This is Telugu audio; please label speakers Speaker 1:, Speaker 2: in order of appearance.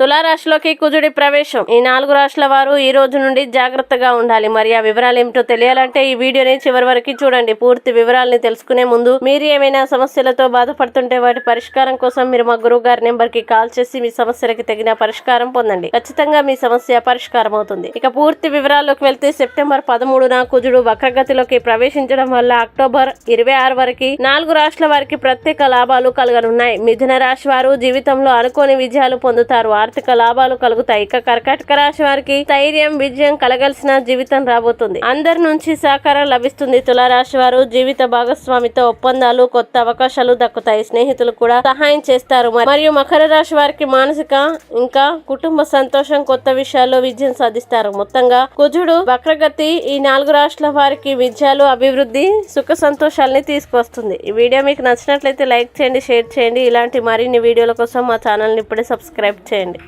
Speaker 1: తులారాశిలోకి కుజుడి ప్రవేశం. ఈ నాలుగు రాశుల వారు ఈ రోజు నుండి జాగ్రత్తగా ఉండాలి. మరి ఆ వివరాలు ఏమిటో తెలియాలంటే ఈ వీడియోని చివరి వరకు చూడండి. పూర్తి వివరాలని తెలుసుకునే ముందు మీరు ఏమైనా సమస్యలతో బాధపడుతుంటే వాటి పరిష్కారం కోసం మీరు మా గురువు గారి నెంబర్కి కాల్ చేసి మీ సమస్యలకి తగిన పరిష్కారం పొందండి. ఖచ్చితంగా మీ సమస్య పరిష్కారం అవుతుంది. ఇక పూర్తి వివరాల్లోకి వెళ్తే సెప్టెంబర్ పదమూడున కుజుడు వక్రగతిలోకి ప్రవేశించడం వల్ల అక్టోబర్ ఇరవై ఆరు వరకు నాలుగు రాష్ట్రాల వారికి ప్రత్యేక లాభాలు కలగనున్నాయి. మిథున రాశి వారు జీవితంలో అనుకోని విజయాలు పొందుతారు. ఆర్థిక లాభాలు కలుగుతాయి. ఇక కర్కాటక రాశి వారికి ధైర్యం విజయం కలగాల్సిన జీవితం రాబోతుంది. అందరి నుంచి సహకారం లభిస్తుంది. తులారాశి వారు జీవిత భాగస్వామితో ఒప్పందాలు కొత్త అవకాశాలు దక్కుతాయి. స్నేహితులు కూడా సహాయం చేస్తారు. మరియు మకర రాశి వారికి మానసిక ఇంకా కుటుంబ సంతోషం కొత్త విషయాల్లో విజయం సాధిస్తారు. మొత్తంగా కుజుడు వక్రగతి ఈ నాలుగు రాష్ట్రాల వారికి విజయాలు అభివృద్ధి సుఖ సంతోషాలని తీసుకొస్తుంది. ఈ వీడియో మీకు నచ్చినట్లయితే లైక్ చేయండి షేర్ చేయండి. ఇలాంటి మరిన్ని వీడియోల కోసం మా ఛానల్ని ఇప్పుడే సబ్స్క్రైబ్ చేయండి.